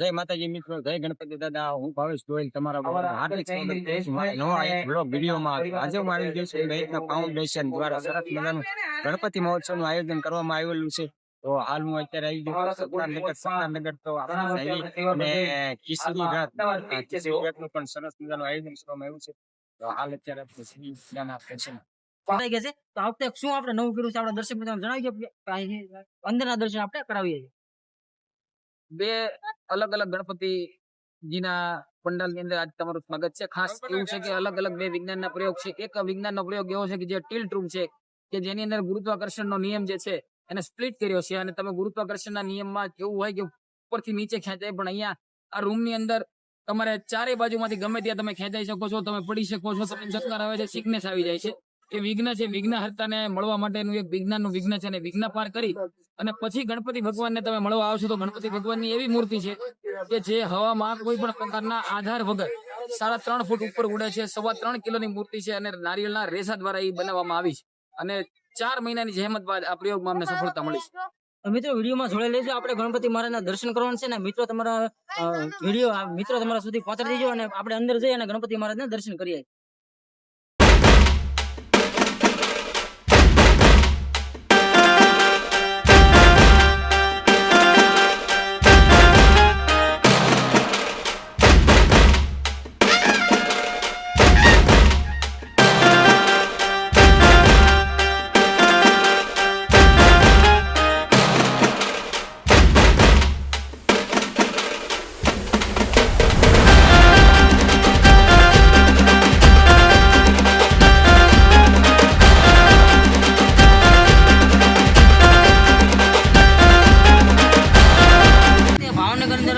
જય માતાજી મિત્રો જય ગણપતિ દાદા. હું ભાવેશ ગોયલ તમારા હાર્દિક સ્વાગત કરું છું. મારા નવા એક બ્લોગ વિડીયોમાં આજે હું આવી ગયો છું. પ્રયત્ન ફાઉન્ડેશન દ્વારા સરસ મજાનું ગણપતિ મહોત્સવનું આયોજન કરવામાં આવેલું છે. તો હાલ હું અત્યારે આવી ગયો સપનાનગર સતનાનગર તો આપણે અને કિશોરી ઘાટ આ પણ સરસ મજાનું આયોજન કરવામાં આવ્યું છે. તો હાલ અત્યારે આપણે શ્રી દાના દર્શન ગયા છે. તો આ વખતે શું આપણે નવું કર્યું છે? આપણા દર્શક મિત્રોને જણાવી કે અંદર અંદરના દર્શન આપણે કરાવીએ છીએ. બે અલગ અલગ ગણપતિજીના પંડાલની અંદર આજ તમારું સ્વાગત છે. ખાસ એવું છે કે અલગ અલગ બે વિજ્ઞાનના પ્રયોગ છે. એક વિજ્ઞાનનો પ્રયોગ એવો છે કે જે ટિલ્ટ રૂમ છે કે જેની અંદર ગુરુત્વાકર્ષણનો નિયમ જે છે એને સ્પ્લિટ કર્યો છે અને તમે ગુરુત્વાકર્ષણના નિયમમાં કેવું હોય કે ઉપરથી નીચે ખેંચાય પણ અહીંયા આ રૂમની અંદર તમારે ચારે બાજુમાંથી ગમે ત્યાં તમે ખેંચાઈ શકો છો તમે પડી શકો છો તમને ચક્કર આવે છે સિકનેસ આવી જાય છે. એ વિઘ્ન છે વિઘ્ન હર્તાને મળવા માટેનું એક વિજ્ઞાનનું વિઘ્ન છે અને વિઘ્ન પાર કરી અને પછી ગણપતિ ભગવાનને તમે મળવા આવશો તો ગણપતિ ભગવાનની એવી મૂર્તિ છે કે જે હવામાં કોઈ પણ પ્રકારના આધાર વગર સાડા ત્રણ ફૂટ ઉપર ઉડે છે, સવા ત્રણ કિલોની મૂર્તિ છે અને નારિયેળના રેસા દ્વારા એ બનાવવામાં આવી છે. અને ચાર મહિનાની જહેમત બાદ આ પ્રયોગમાં અમને સફળતા મળી છે. મિત્રો, વિડીયોમાં જોડાઈ લેજો. આપણે ગણપતિ મહારાજના દર્શન કરવાના છે ને મિત્રો તમારા વીડિયો મિત્રો તમારા સુધી પહોંચાડી દેજો અને આપણે અંદર જઈ અને ગણપતિ મહારાજના દર્શન કરીએ.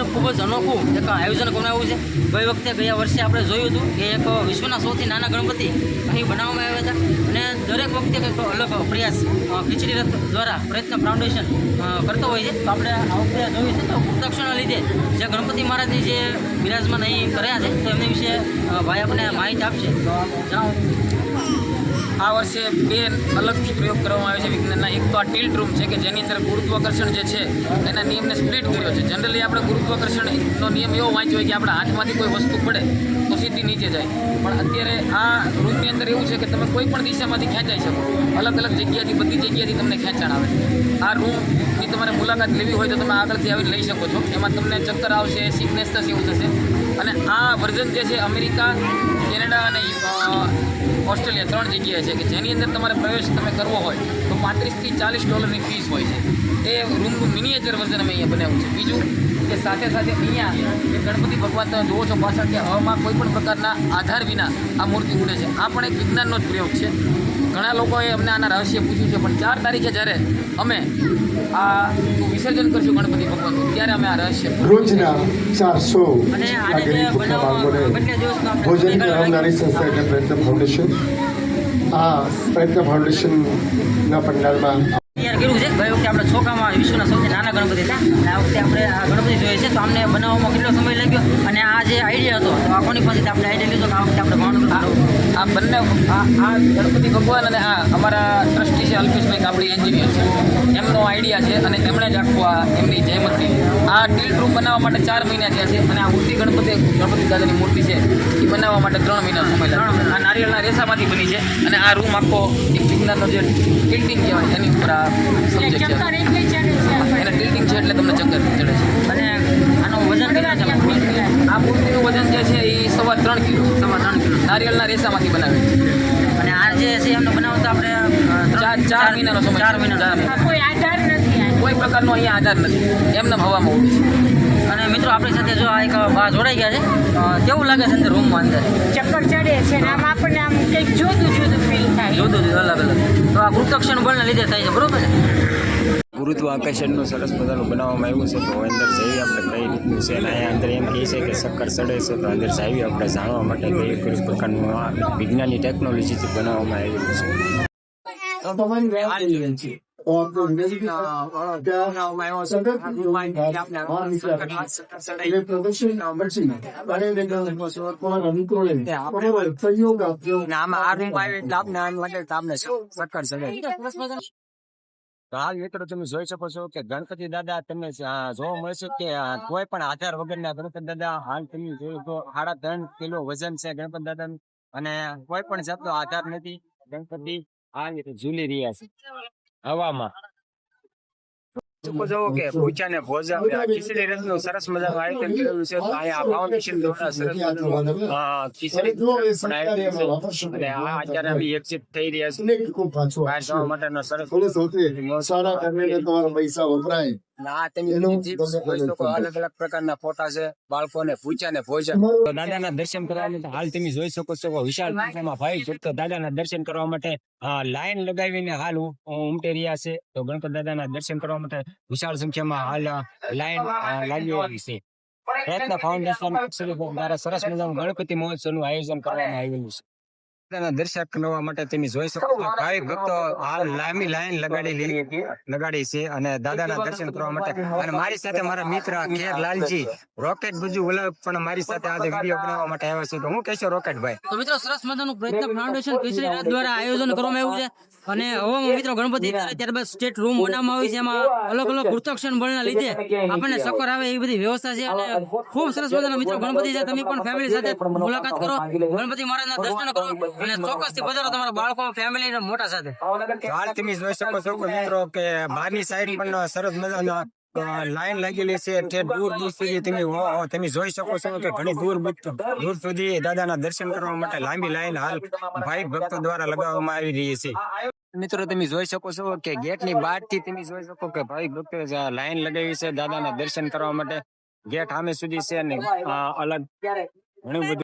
ભાવનગર ખૂબ જ અનોખું એક આયોજન આવ્યું છે. ગઈ વખતે ગયા વર્ષે આપણે જોયું હતું કે એક વિશ્વના સૌથી નાના ગણપતિ અહીં બનાવવામાં આવ્યા હતા. અને દરેક વખતે કંઈક અલગ પ્રયાસ ખીચડી રથ દ્વારા પ્રયત્ન ફાઉન્ડેશન કરતો હોય છે. તો આપણે આ વખતે જોયું છે તો ગુપ્તાક્ષરના લીધે જે ગણપતિ મહારાજની જે બિરાજમાન અહીં કર્યા છે, તો એમની વિશે ભાઈ આપણને માહિતી આપશે. તો જણાવો આ વર્ષે બે અલગથી પ્રયોગ કરવામાં આવ્યો છે વિજ્ઞાનના. એક તો આ ટિલ્ટ રૂમ છે કે જેની અંદર ગુરુત્વાકર્ષણ જે છે, એના નિયમને સ્પ્લિટ કર્યો છે. જનરલી આપણે ગુરુત્વાકર્ષણનો નિયમ એવો વાંચ્યો હોય કે આપણા હાથમાંથી કોઈ વસ્તુ પડે તો સીધી નીચે જાય. પણ અત્યારે આ રૂમની અંદર એવું છે કે તમે કોઈ પણ દિશામાંથી ખેંચાઈ શકો. અલગ અલગ જગ્યાથી, બધી જગ્યાથી તમને ખેંચાણ આવે આ રૂમની તમારે મુલાકાત લેવી હોય તો તમે આગળથી આવી લઈ શકો છો. એમાં તમને ચક્કર આવશે સિકનેસ થશે, એવું થશે. અને આ વર્ઝન જે છે અમેરિકા કેનેડા અને ઓસ્ટ્રેલિયા ત્રણ જગ્યાએ છે કે જેની અંદર તમારે પ્રવેશ તમે કરવો હોય તો પાંત્રીસથી ચાલીસ ડોલરની ફીસ હોય છે. એ રૂમનું મિનિએચર વર્ઝન અમે અહીંયા બનાવ્યું છે. બીજું કે સાથે સાથે અહીંયા જે ગણપતિ ભગવાન તમે જુઓ છો પાછળ કે હવામાં કોઈ પણ પ્રકારના આધાર વિના આ મૂર્તિ ઉડે છે. આ પણ એક વિજ્ઞાનનો જ પ્રયોગ છે. ઘણા લોકોએ અમને આના રહસ્ય પૂછ્યું છે પણ ચાર તારીખે જ્યારે અમે આ વિસર્જન કરશું ગણપતિ ભગવાનનું ત્યારે અમે આ રહસ્ય રોજના ચારસો ભોજન કરાવનારી સંસ્થા એટલે પ્રયત્ન ફાઉન્ડેશન. આ પ્રયત્ન ફાઉન્ડેશનના પંડાલમાં કર્યું છે ગઈ કે આપણે છોકામાં વિશ્વના વખતે આપણે આ ગણપતિ જોઈએ છે. તો અમને બનાવવામાં કેટલો સમય લાગ્યો અને આ જે આઈડિયા હતો તો આ કોની પાસેથી આપણે આઈડિયા લીધો કે આ વખતે આપણે ભાવનગર આ બંને આ ગણપતિ ભગવાન અને આ અમારા ટ્રસ્ટી છે અલ્પેશભાઈ કાપડી એન્જિનિયર છે. એમનો આઈડિયા છે અને તેમણે જ આખું આ એમની જયમતી આ ટીલ રૂમ બનાવવા માટે ચાર મહિના થયા છે અને આ મૂર્તિ ગણપતિ ગણપતિ દાદાની મૂર્તિ છે એ બનાવવા માટે ત્રણ મહિના સમય લાગે આ નારિયેળના રેસામાંથી બની છે અને આ રૂમ આખો એક વિજ્ઞાનનો જે ટિલ્ટિંગ કહેવાય એની ઉપર આ સબ્જેક્ટ છે. એને ટિલ્ટિંગ છે એટલે તમને ચક્કર ચડે છે અને આનું વજન કેટલા છે આ મૂર્તિનું વજન જે છે એ સવા ત્રણ કિલો સવા ત્રણ કિલો. નારિયેળના રેસામાંથી બનાવે છે. અને આ જે છે એમને બનાવતા આપણે ચાર ચાર મહિનાનો સમય ચાર મહિના કોઈ આધાર નથી કોઈ પ્રકારનો અહીંયા આધાર નથી. એમને હવામાં ઉડે છે. અને મિત્રો આપણી સાથે જો આ એક બા જોડાઈ ગયા છે કેવું લાગે છે અંદર રૂમમાં અંદર? ચક્કર ચડે છે ને આમ આપણને આમ કંઈક જુદું જુદું ફીલ થાય. જુદું જુદું અલગ અલગ. તો આ ગુરુત્વાકર્ષણ બળને લીધે થાય છે બરોબર ને ગુરુત્વાકર્ષણનું સરસ મજાનું બનાવવામાં આવ્યું છે તો અંદર જઈએ આપણે કઈ રીતનું છે અને અહીંયા અંદર એમ કહે છે કે સક્કર સડે છે તો અંદર જઈએ આપણે જાણવા માટે કઈ કઈ પ્રકારનું આ વિજ્ઞાનની ટેકનોલોજીથી બનાવવામાં આવેલું છે. પ્રદર્શન આમાં આ રૂમ આવે એટલે આપને આમ લાગે આપને ચડે. હાલ મિત્રો તમે જોઈ શકો છો કે ગણપતિ દાદા તમને જોવા મળશે કે કોઈ પણ આધાર વગરના ગણપતિ દાદા હાલ તમે જોયું તો સાડા ત્રણ કિલો વજન છે ગણપતિ દાદા અને કોઈ પણ જાતનો આધાર નથી. ગણપતિ હાલ ઝૂલી રહ્યા છે હવામાં. શકો છો કે પૂજાને ને ભોજા ખીચડી રસનું સરસ મજાનું આયોજન કરેલું છે અહીંયા ફાઉન્ડેશન દ્વારા સરસ ખીચડી અને આ અત્યારે અમે એક્ઝિટ થઈ રહ્યા છે. બહાર જવા માટેનો સરસ સારા કરીને તમારા પૈસા વપરાય. અને આ તમે એનું જે તમને જોઈ શકો ખબર અલગ અલગ પ્રકારના ફોટા છે બાળકોને પૂછ્યા ને દાદાના દર્શન કરવા માટે હાલ તમે જોઈ શકો છો વિશાળ સંખ્યામાં ભાઈ ભક્તો દાદાના દર્શન કરવા માટે લાઈન લગાવીને હાલ ઉમટી રહ્યા છે. તો ગણપત દાદાના દર્શન કરવા માટે વિશાળ સંખ્યામાં હાલ લાઈન લાગી રહી છે. પ્રયત્ન ફાઉન્ડેશન દ્વારા સરસ મજાનું ગણપતિ મહોત્સવનું આયોજન કરવામાં આવેલું છે. દાદાના દર્શન કરવા માટે તમે જોઈ શકો છો ભાઈ ભક્તો હાલ લાંબી લાઈન લગાડેલી લગાડી છે અને દાદાના દર્શન કરવા માટે અને મારી સાથે મારા મિત્ર કેર લાલજી રોકેટ બુજુ વલ્લભ પણ મારી સાથે આજે વીડિયો બનાવવા માટે આવ્યા છે. તો હું કહેશો રોકેટ ભાઈ? તો મિત્રો સરસ મજાનું પ્રયત્ન ફાઉન્ડેશન કેસરી રાત દ્વારા આયોજન કરવામાં આવ્યું છે. અને હવામાં મિત્રો ગણપતિ ત્યારે ત્યારબાદ સ્ટેટ રૂમ બનાવવામાં આવી છે એમાં અલગ અલગ ગુરુત્વાકર્ષણ બળના લીધે આપણને ચક્કર આવે એવી બધી વ્યવસ્થા છે અને ખૂબ સરસ મજાના મિત્રો ગણપતિ છે તમે પણ ફેમિલી સાથે મુલાકાત કરો. ગણપતિ મહારાજના દર્શન કરો. અને ચોક્કસથી પધારો તમારા બાળકો ફેમિલી મોટા સાથે. હાલ તમે જોઈ શકો છો મિત્રો કે બહારની સાઈડ પણ સરસ મજાનો લાઈન લાગેલી છે તે દૂર દૂર સુધી તમે તમે જોઈ શકો છો કે ઘણી દૂર દૂર સુધી દાદાના દર્શન કરવા માટે લાંબી લાઈન હાલ ભાઈ ભક્તો દ્વારા લગાવવામાં આવી રહી છે. મિત્રો તમે જોઈ શકો છો કે ગેટની બારથી તમે જોઈ શકો કે ભાઈ ભક્તો લાઈન લગાવી છે દાદાના દર્શન કરવા માટે. ગેટ સામે સુધી છે અને અલગ ઘણું બધું